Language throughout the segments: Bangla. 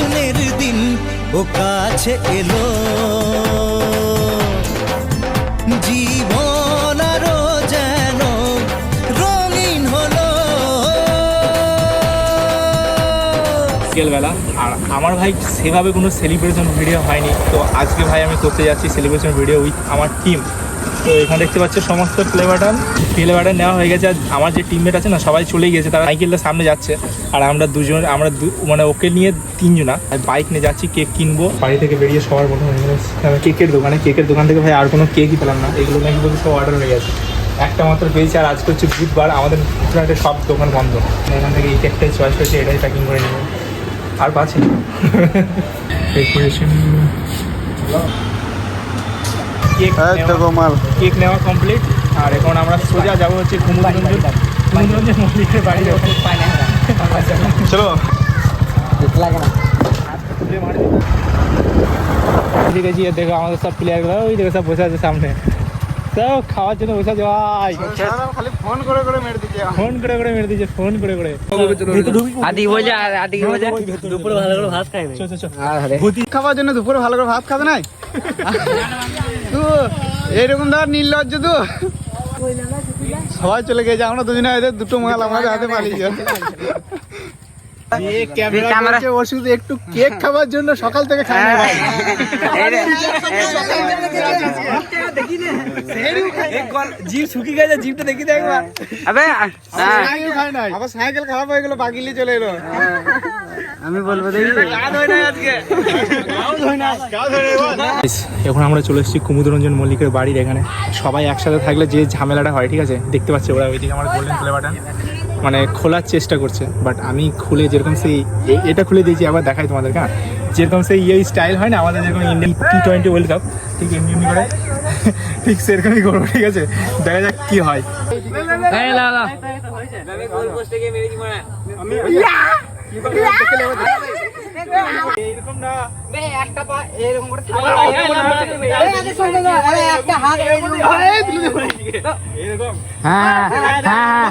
স্বপ্নের দিন ও কাছে এলো। যেন রঙিন বিকেলবেলা, আর আমার ভাই সেভাবে কোনো সেলিব্রেশন ভিডিও হয়নি। তো আজকে ভাই আমি করতে যাচ্ছি সেলিব্রেশন ভিডিও উইথ আমার টিম তো এখানে দেখতে পাচ্ছ সমস্ত প্লে বাটন প্লে বাটন নেওয়া হয়ে গেছে। আর আমার যে টিমমেট আছে না, সবাই চলেই গিয়েছে। তারা সাইকেলটা সামনে যাচ্ছে। আর আমরা দুজন আমরা মানে ওকে নিয়ে তিনজনা। বাইক নিয়ে যাচ্ছি কেক কিনবো। বাড়ি থেকে বেরিয়ে সবার প্রথমে কেকের দোকানে। কেকের দোকান থেকে ভাই আর কোনো কেকই পেলাম না। এগুলো নাকি বলতে সব অর্ডার হয়ে গেছে। একটা মাত্র পেয়েছি, আর আজকে হচ্ছে বুধবার। আমাদের ফুটপাতে সব দোকান বন্ধ। এখান থেকে এই কেকটাই চয়েস করেছি, এটাই প্যাকিং করে নেব। আর পাচ্ছি কেক নেওয়া- কেক নেওয়া কমপ্লিট আর এখন আমরা সোজা যাব হচ্ছে কুমুদরঞ্জন কুমুদরঞ্জন মল্লিকের বাড়ি যাব। চলো। এদিকে গিয়ে দেখো আমাদের সব প্লেয়ারগুলো ওই দেখো সব বসে আছে সামনে। সব খাওয়ার জন্য বসে আছে ভাই খালি ফোন করে করে মেরে দিচ্ছে। ফোন করে করে মেরে দিয়েছে ফোন করে করে। আদি বলে আদি বলে? দুপুরে ভালো করে ভাত খাই চল, চল, চল। খাবার জন্য দুপুরে ভালো করে ভাত খাবে নাই? তো এইরকম ধর নির্লজ্জ তো। সবাই চলে গেছে আমরা দুজনে এদের দুটো মাল আমাদের হাতে পালিয়ে ক্যামেরা ওষুধ একটু কেক খাবার জন্য সকাল থেকে ভাই। এখন আমরা চলে এসেছি কুমুদরঞ্জন মল্লিকের বাড়ির এখানে। সবাই একসাথে থাকলে যে ঝামেলাটা হয়, ঠিক আছে? দেখতে পাচ্ছি ওরা ওইদিকে আমার গোল্ডেন প্লে মানে খোলার চেষ্টা করছে বাট আমি খুলে যেরকম সেই এটা খুলে দিয়েছি আবার দেখাই তোমাদের হ্যাঁ? যেরকম সেই ইয়ে স্টাইল হয় না আমাদের যেরকম Indian T twenty world cup ঠিক এমনি এমনি করে ঠিক সেরকমই করব ঠিক আছে দেখা যাক কি হয় এরকম না হ্যাঁ হ্যাঁ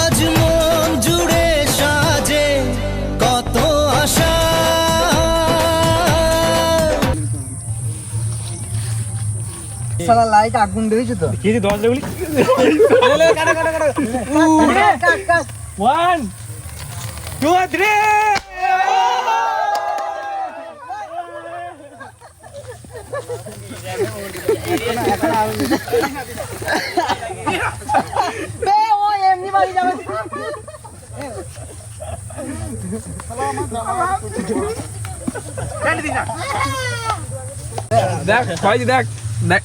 আজ মন জুড়ে সাজে কত আশা। শালা লাইট আগুন দিয়েছে তো। কি দশ দেগুলি ওয়ান টু থ্রি দেখ সবাই দেখ দেখ।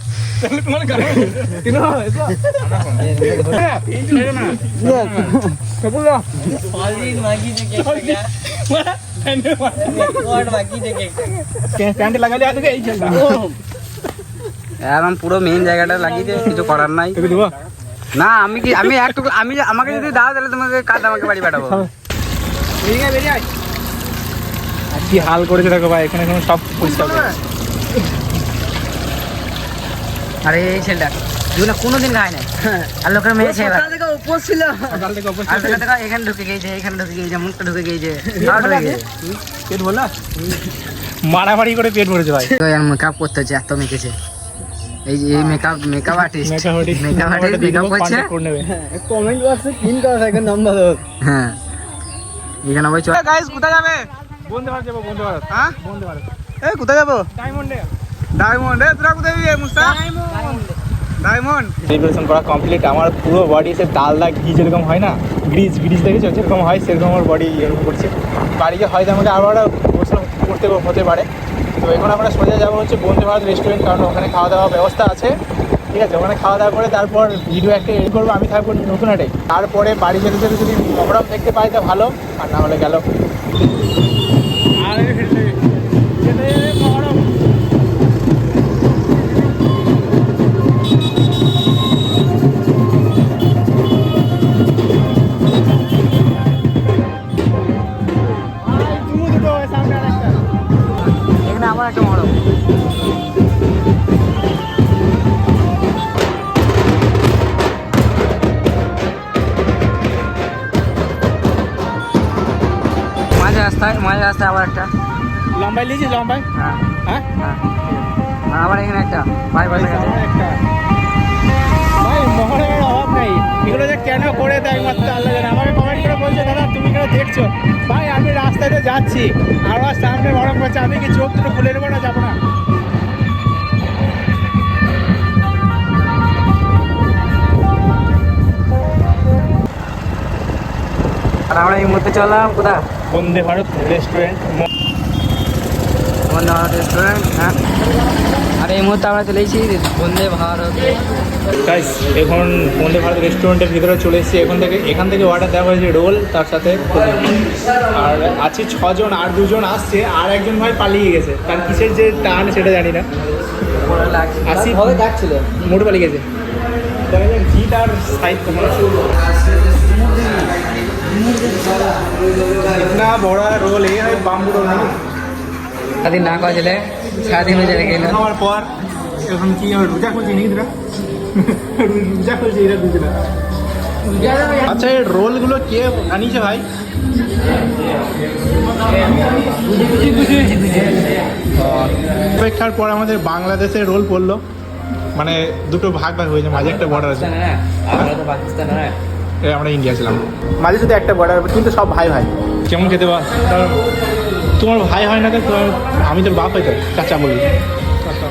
এখন পুরো মেইন জায়গাটা লাগিয়ে দিয়ে কিছু করার নাই। না আমি কি আমি একটু আমি আমাকে যদি দাও তাহলে তোমাকে কাজ আমাকে বাড়ি পাঠাবো। আর কি হাল করেছে দেখো ভাই এখানে এখানে সব পরিষ্কার করে। আরে এই ছেলেটা জীবনে কোনোদিন খায় না আর লোকের মেয়ে ছেলে। সকাল থেকে অবস্থা আর দেখো দেখো এখানে ঢুকে গিয়েছে এখানে ঢুকে গিয়েছে মুখটা ঢুকে গিয়েছে সব ঢুকে গিয়েছে। পেট বললা মারামারি করে পেট ভরেছে ভাই। তো আর মেকআপ করতে হচ্ছে এত মেকেছে এই যে এই makeup makeup artist makeup artist makeup artist makeup করছে। কমেন্ট বক্সে পিন করা থাকে নাম্বার হ্যাঁ। এখানে ভাই চল গাইস কোথায় যাবে? বন্ধে ভারত যাব বন্ধে ভারত। হ্যাঁ? বন্ধে ভারত। এই কোথায় যাব? ডায়মন্ডে ডায়মন্ড তোরা কোথায় যাবি মুস্তা ডায়মন্ড করা কমপ্লিট আমার পুরো বডি সে দাগ ঘি যেরকম হয় না গ্রিজ গ্রিজ দেখেছ? যেরকম হয় সেরকম আমার বডি এরকম করছে। বাড়ি গিয়ে হয়তো আমাকে আরও একটা প্রশ্ন করতে হতে পারে। তো এখন আমরা সোজা যাব হচ্ছে বন্দে ভারত রেস্টুরেন্ট কারণ ওখানে খাওয়া দাওয়ার ব্যবস্থা আছে। ঠিক আছে ওখানে খাওয়া দাওয়া করে তারপর ভিডিও একটা এডিট করব আমি থাকব নতুন একটা তারপরে বাড়ি যেতে যেতে যদি মহরম দেখতে পাই তো ভালো। আর না হলে গেল। ਨਾਲੇ ਵੀ ਫਿਰਦੇ ਕਿਤੇ রাস্তায় মাঝে রাস্তায় আবার একটা। লম্বাই লিয়েছিস লম্বাই হ্যাঁ। হ্যাঁ? হ্যাঁ আবার এখানে একটা। ভাই ভাই কাছে ভাই মহরমের অভাব নেই। এগুলো যে কেন করে দেয় একমাত্র আল্লাহ জানে। আমাকে কমেন্ট করে বলছে দাদা তুমি কেন দেখছ? ভাই আমি রাস্তাতে যাচ্ছি। আর আমার সামনে মহরম করছে। আমি কি চোখ দুটো খুলে নেব না যাব না? আর আমরা এই মুহূর্তে চললাম কোথা বন্দে ভারত রেস্টুরেন্ট বন্দে ভারত রেস্টুরেন্ট হ্যাঁ। আর এই মুহূর্তে আমরা চলে এসেছি বন্দে ভারত গাইস এখন বন্দে ভারত রেস্টুরেন্টের ভিতরে চলে এসেছি। এখন থেকে এখান থেকে অর্ডার দেওয়া হয়েছে রোল তার সাথে আর আছে ছজন আর দুজন আসছে আর একজন ভাই পালিয়ে গেছে। তার কিসের যে টান সেটা জানি না। আসি। মোটে পালিয়ে গেছে। দেখা যাক জিত আর সাইড इतना बड़ा रोल है भाई बाम्बू रोल नहीं সারাদিন না করা ছেলে সারাদিন হয়ে যাবে গেল খাওয়ার পর এখন কি হবে রোজা করছি নাকি তোরা রোজা করছি এটা বুঝে না আচ্ছা এই রোলগুলো কে আনিয়েছে ভাই অপেক্ষার পর আমাদের বাংলাদেশের রোল পড়লো মানে দুটো ভাগ ভাগ হয়েছে মাঝে একটা বর্ডার আছে আমরা তো পাকিস্তান হ্যাঁ এ আমরা ইন্ডিয়া ছিলাম। মাঝে শুধু একটা বর্ডার কিন্তু সব ভাই ভাই। কেমন খেতে পার তোমার ভাই হয় না তো? আমি তোর বাপ হয় তো? চাচা বলি। চাচা।